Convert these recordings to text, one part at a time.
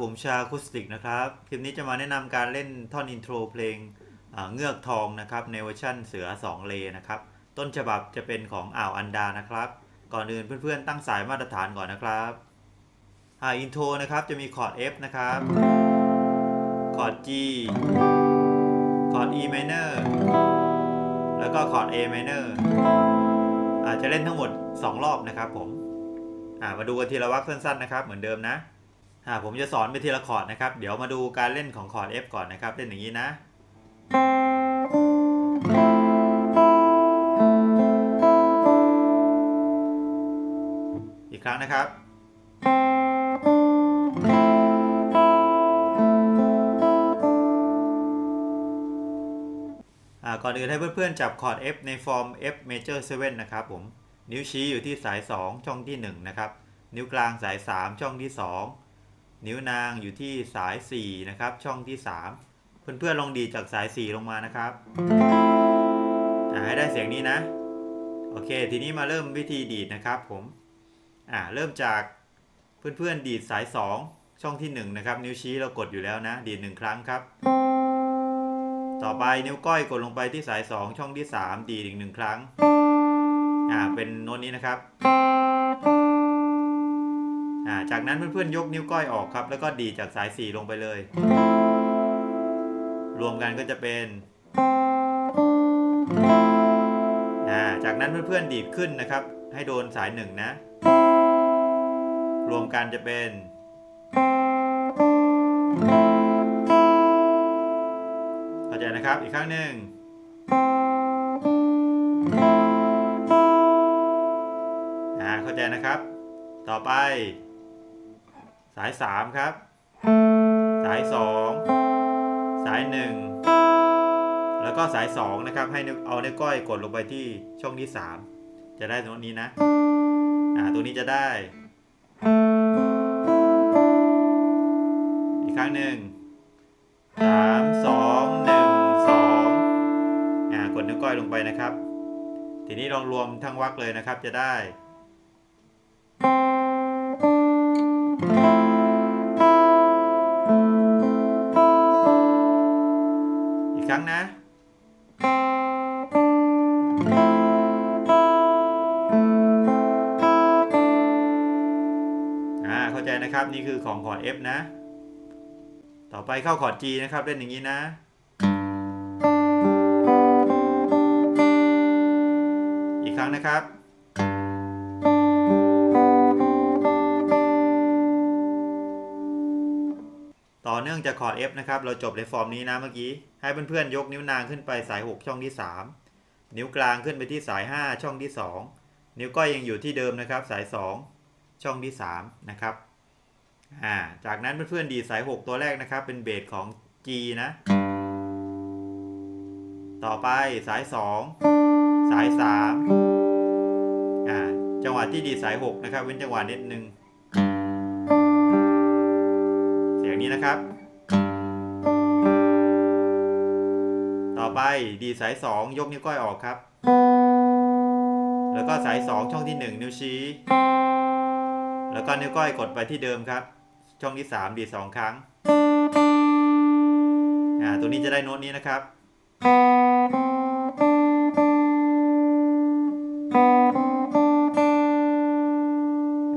ผมชาคุสติกนะครับ คลิปนี้จะมาแนะนำการเล่นท่อนอินโทรเพลงเงือกทองนะครับในเวอร์ชั่นเสือ 2 เลนะครับ ต้นฉบับจะเป็นของอ่าวอันดานะครับ ก่อนอื่นเพื่อนๆตั้งสายมาตรฐานก่อนนะครับอ่าอินโทรนะครับจะมีคอร์ด F นะครับ คอร์ด G คอร์ด E minor แล้วก็คอร์ด A minor อาจจะเล่นทั้งหมด 2 รอบนะครับผมอ่ามาดูกันทีละวรรคสั้นๆนะครับ เหมือนเดิมนะ อ่าผมจะสอนไปทีละคอร์ดนะครับ เดี๋ยวมาดูการเล่นของคอร์ด F ก่อนนะครับ เล่นอย่างนี้นะ อีกครั้งนะครับ อ่าก่อนอื่นให้เพื่อนๆจับคอร์ด F ในฟอร์ม F major 7 นะครับผม นิ้วชี้อยู่ที่สาย 2 ช่องที่ 1 นะครับ นิ้วกลางสาย 3 ช่องที่ 2 นิ้วนางอยู่ที่สาย 4 นะครับ ช่องที่ 3 เพื่อนๆลองดีจากสาย 4 ลงมานะครับให้ได้เสียงนี้นะ โอเค ทีนี้มาเริ่มวิธีดีดนะครับผมอ่าเริ่มจากเพื่อนๆดีดสาย 2 ช่องที่ 1 นะครับ นิ้วชี้เรากดอยู่แล้วนะ ดีด1ครั้งครับ ต่อไปนิ้วก้อยกดลงไปที่สาย 2 ช่องที่ 3 ดีดอีกหนึ่งครั้งอ่าเป็นโน้ตนี้นะครับ จากนั้นเพื่อนๆยกนิ้วก้อยออกครับ แล้วก็ดีจากสาย 4 ลงไปเลย รวมกันก็จะเป็นาจากนั้นเพื่อนๆดีดขึ้นนะครับ ให้โดนสาย 1 นะ รวมกันจะเป็น เข้าใจนะครับอีกครั้งหนึ่งเข้าใจนะครับ ต่อไป สาย 3 ครับ สาย 2 สาย 1 แล้วก็สาย 2 นะครับ ให้เอานิ้วก้อยกดลงไปที่ช่องที่ 3 จะได้ตรงนี้นะ อ่าตัวนี้จะได้ อีกครั้งหนึ่งสามสองหนึ่งสองอ่ากดนิ้วก้อยลงไปนะครับ ทีนี้ลองรวมทั้งวรรคเลยนะครับจะได้ นะอ่าเข้าใจนะครับนี่คือของคอร์ด F นะ ต่อไปเข้าคอร์ด G นะครับเล่นอย่างนี้นะอีกครั้งนะครับ นื่องจากคอร์ด F นะครับ เราจบในฟอร์มนี้นะเมื่อกี้ ให้เพื่อนๆยกนิ้วนางขึ้นไปสาย 6 ช่องที่ 3 นิ้วกลางขึ้นไปที่สาย 5 ช่องที่ 2 นิ้วก้อยยังอยู่ที่เดิมนะครับ สาย 2 ช่องที่ 3 นะครับอ่าจากนั้นเพื่อนๆดีสาย 6 ตัวแรกนะครับ เป็นเบสของ G นะ ต่อไปสาย 2 สาย 3อ่าจังหวะที่ดีสาย 6 นะครับ เว้นจังหวะนิดนึงเสียงนี้นะครับ ไปดีสาย2ยกนิ้วก้อยออกครับ แล้วก็สาย2ช่องที่1นิ้วชี้ แล้วก็นิ้วก้อยกดไปที่เดิมครับ ช่องที่3ดีด2ครั้งอ่าตัวนี้จะได้โน้ตนี้นะครับ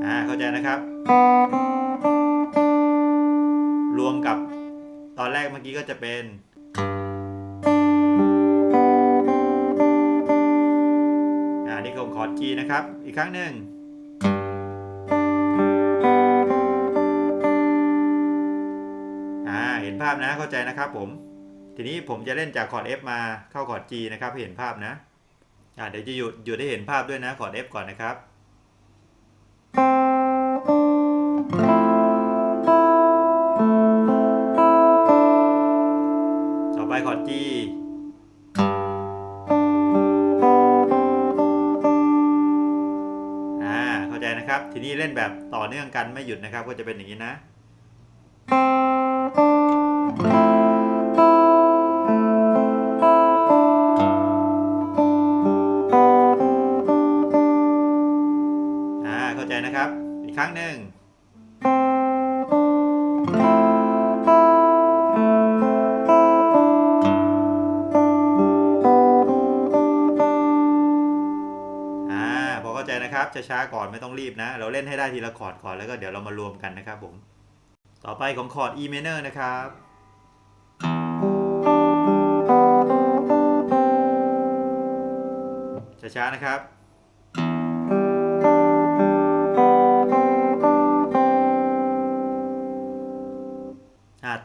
อ่าเข้าใจนะครับ รวมกับตอนแรกเมื่อกี้ก็จะเป็น คือคอร์ด G นะครับ อีกครั้งหนึ่งอ่าเห็นภาพนะเข้าใจนะครับผม ทีนี้ผมจะเล่นจากคอร์ด F มาเข้าคอร์ด G นะครับเห็นภาพนะอ่าเดี๋ยวจะหยุดหยุดให้เห็นภาพด้วยนะคอร์ด F ก่อนนะครับ นะครับ ทีนี้เล่นแบบต่อเนื่องกันไม่หยุดนะครับ ก็จะเป็นอย่างนี้นะ นะครับช้าๆก่อนไม่ต้องรีบนะ เราเล่นให้ได้ทีละคอร์ดก่อนแล้วก็เดี๋ยวเรามารวมกันนะครับผม ต่อไปของคอร์ด E minor นะครับช้าๆนะครับ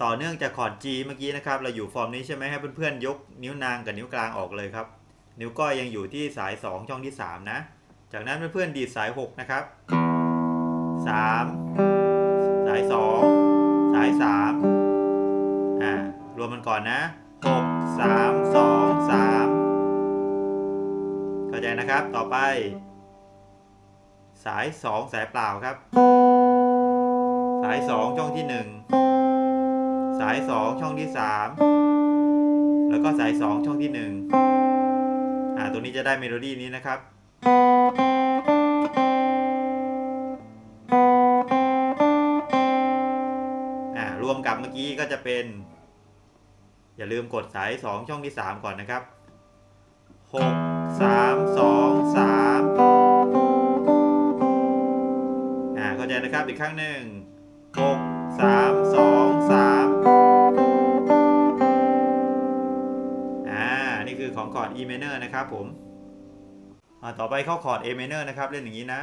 ต่อเนื่องจากคอร์ด G เมื่อกี้นะครับ เราอยู่ฟอร์มนี้ใช่ไหมให้เพื่อนๆยกนิ้วนางกับนิ้วกลางออกเลยครับ นิ้วก้อยยังอยู่ที่สาย 2 ช่องที่ 3 นะ จากนั้นเพื่อนๆดีดสาย 6 นะครับ 3 สาย 2 สาย 3 อ่า รวมมันก่อนนะ 6 3 2 3 เข้าใจนะครับ ต่อไป สาย 2 สายเปล่าครับ สาย 2 ช่องที่ 1 สาย 2 ช่องที่ 3 แล้วก็สาย 2 ช่องที่ 1 อ่าตัวนี้จะได้เมโลดี้นี้นะครับ เมื่อกี้ก็จะเป็น อย่าลืมกดสาย 2 ช่องที่ 3 ก่อนนะครับ 6 3 2 3อ่าเข้าใจนะครับอีกครั้งหนึ่ง 6 3 2 3อ่านี่คือของคอร์ด E minor นะครับผมต่อไปเข้าคอร์ด A minor นะครับ เล่นอย่างนี้นะ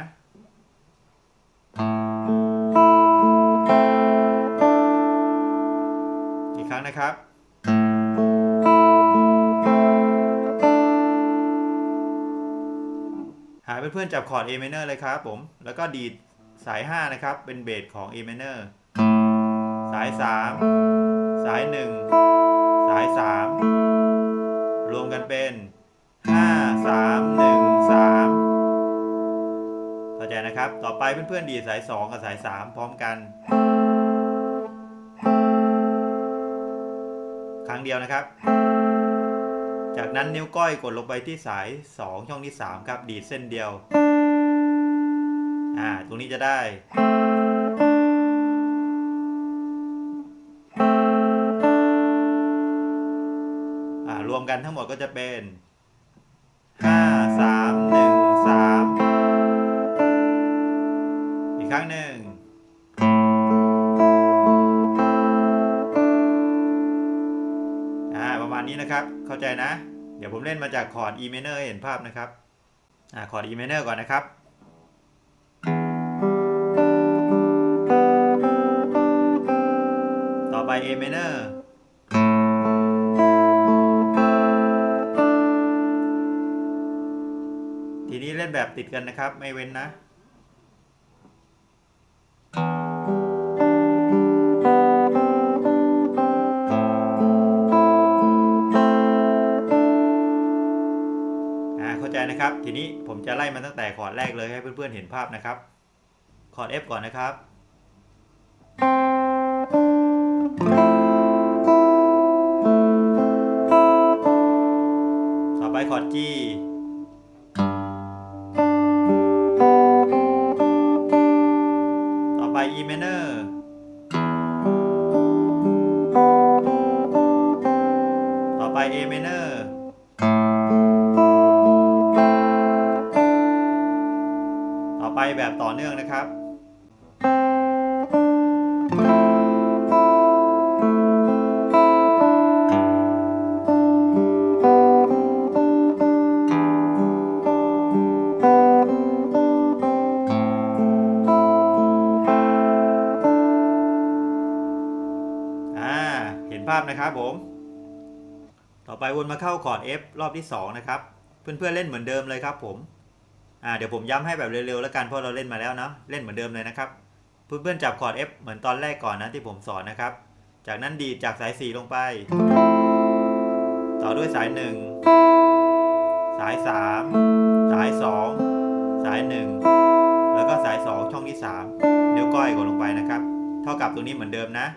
นะครับ หาเพื่อนๆจับคอร์ด A minor เลยครับผม แล้วก็ดีดสาย 5 นะครับ เป็นเบสของ A minor สาย 3 สาย 1 สาย 3 รวมกันเป็น 5 3 1 3เข้าใจนะครับ ต่อไปเพื่อนๆดีดสาย 2 กับสาย 3 พร้อมกัน ครั้งเดียวนะครับ จากนั้นนิ้วก้อยกดลงไปที่สาย 2 ช่องที่ 3 ครับ ดีดเส้นเดียว อ่า ตรงนี้จะได้ อ่า รวมกันทั้งหมดก็จะเป็น เล่นมาจากคอร์ด E minor เห็นภาพนะครับอ่าคอร์ด E minor ก่อนนะครับ ต่อไป A minor ทีนี้เล่นแบบติดกันนะครับ ไม่เว้นนะ เข้าใจนะครับ ทีนี้ผมจะไล่มาตั้งแต่คอร์ดแรกเลยให้เพื่อนๆเห็นภาพนะครับ คอร์ด F ก่อนนะครับ ต่อไปคอร์ด G ต่อไป E minor ต่อไป A minor ไปแบบต่อเนื่องนะครับอ่าเห็นภาพนะครับผม ต่อไปวนมาเข้าคอร์ด F รอบที่ 2 นะครับ เพื่อนๆเล่นเหมือนเดิมเลยครับผม อ่าเดี๋ยวผมย้ำให้แบบเร็วๆแล้วกันเพราะเราเล่นมาแล้วเนาะเล่นเหมือนเดิมเลยนะครับเพื่อนๆจับคอร์ด F เหมือนตอนแรกก่อนนะที่ผมสอนนะครับ จากนั้นดีดจากสาย 4 ลงไป ต่อด้วยสาย 1 สาย 3 สาย 2 สาย 1 แล้วก็สาย 2 ช่องที่3นิ้วก้อยกดลงไปนะครับ เท่ากับตรงนี้เหมือนเดิมนะ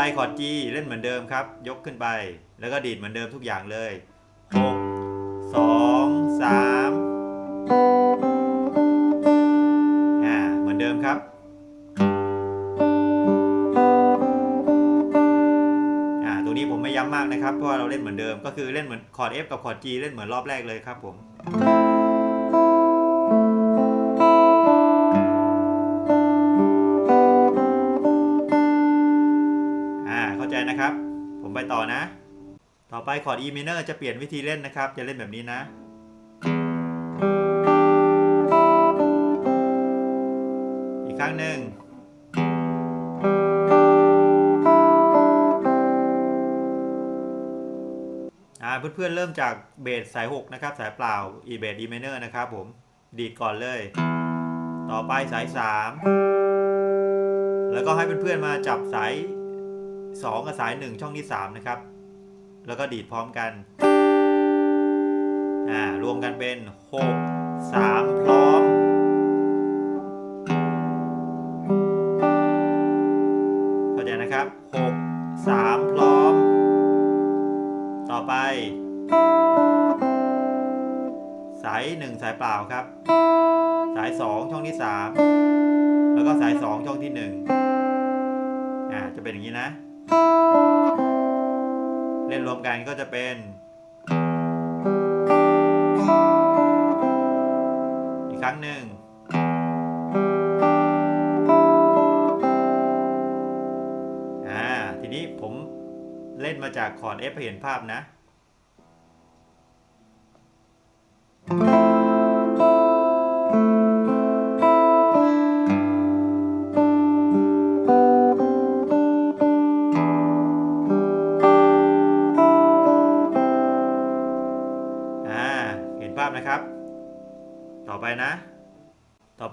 ไปคอร์ด G เล่นเหมือนเดิมครับ ยกขึ้นไป แล้วก็ดีดเหมือนเดิมทุกอย่างเลย 6 2 3อ่าเหมือนเดิมครับอ่าตรงนี้ผมไม่ย้ำมากนะครับ เพราะว่าเราเล่นเหมือนเดิม ก็คือเล่นเหมือนคอร์ด F กับคอร์ด G เล่นเหมือนรอบแรกเลยครับผม ผมไปต่อนะ ต่อไปคอร์ด E minor จะเปลี่ยนวิธีเล่นนะครับ จะเล่นแบบนี้นะ อีกครั้งหนึ่ง อ่าเพื่อนๆเริ่มจากเบสสาย 6 นะครับ สายเปล่า E เบส E minor นะครับผม ดีดก่อนเลย ต่อไปสาย 3 แล้วก็ให้เพื่อนๆมาจับสาย 2 กับสาย 1 ช่องที่ 3 นะครับ แล้วก็ดีดพร้อมกัน อ่า รวมกันเป็น 6 3 พร้อม เข้าใจนะครับ 6 3 พร้อม ต่อไป สาย 1 สายเปล่าครับ สาย 2 ช่องที่ 3 แล้วก็สาย 2 ช่องที่ 1 อ่า จะเป็นอย่างนี้นะ เล่นรวมกันก็จะเป็น อีกครั้งหนึ่ง อ่า ทีนี้ผมเล่นมาจากคอร์ด F เห็นภาพนะ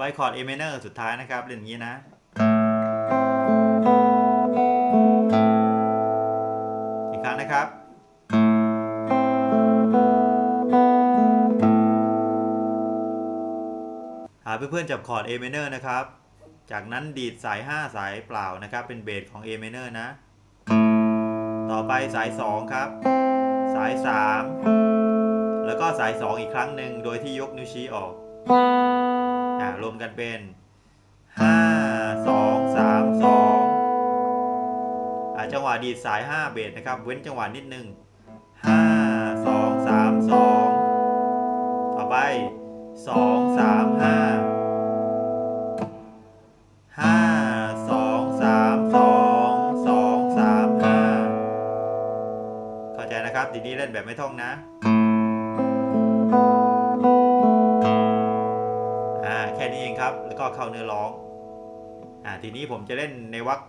อไปคอร์ด A minor สุดท้ายนะครับเล่นอย่างนี้นะ อีกครั้งนะครับ หาเพื่อนๆจับคอร์ด A minor นะครับ จากนั้นดีดสาย 5 สายเปล่านะครับ เป็นเบสของ A minor นะ ต่อไปสาย 2 ครับ สาย 3 แล้วก็สาย 2 อีกครั้งหนึ่งโดยที่ยกนิ้วชี้ออก รวมกันเป็น5 2 3 2อ่ามสองจังหวะดีดสาย 5 เบสนะครับ เว้นจังหวะนิดนึง5 2 3 2 ต่อไป 2 3 5 5 2 3 2 2 3 5 เข้าใจนะครับ ทีนี้เล่นแบบไม่ท่องนะ นี้เองครับ แล้วก็เข้าเนื้อร้องอ่าทีนี้ผมจะเล่นในวรรค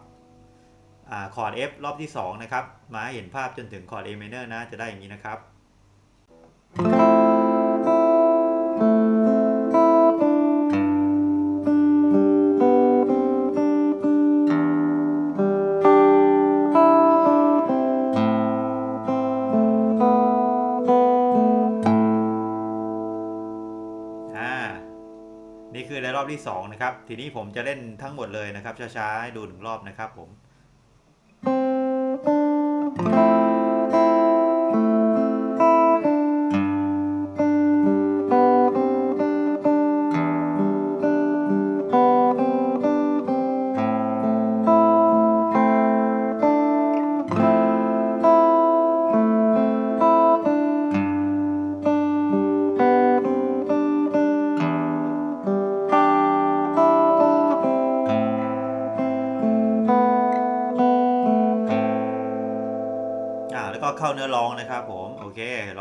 อ่าคอร์ด F รอบที่ 2 นะครับ มาให้เห็นภาพจนถึงคอร์ด A minor นะ จะได้อย่างนี้นะครับ นี่คือในรอบที่ 2 นะครับ ทีนี้ผมจะเล่นทั้งหมดเลยนะครับช้าๆให้ดูหนึ่งรอบนะครับผม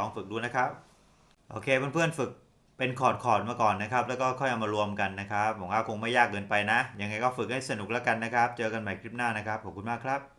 องฝึกดูนะครับ โอเคเพื่อนๆฝึกเป็นคอร์ดคอร์ดมาก่อนนะครับ แล้วก็ค่อยเอามารวมกันนะครับผมว่าคงไม่ยากเกินไปนะ ยังไงก็ฝึกให้สนุกแล้วกันนะครับ เจอกันใหม่คลิปหน้านะครับ ขอบคุณมากครับ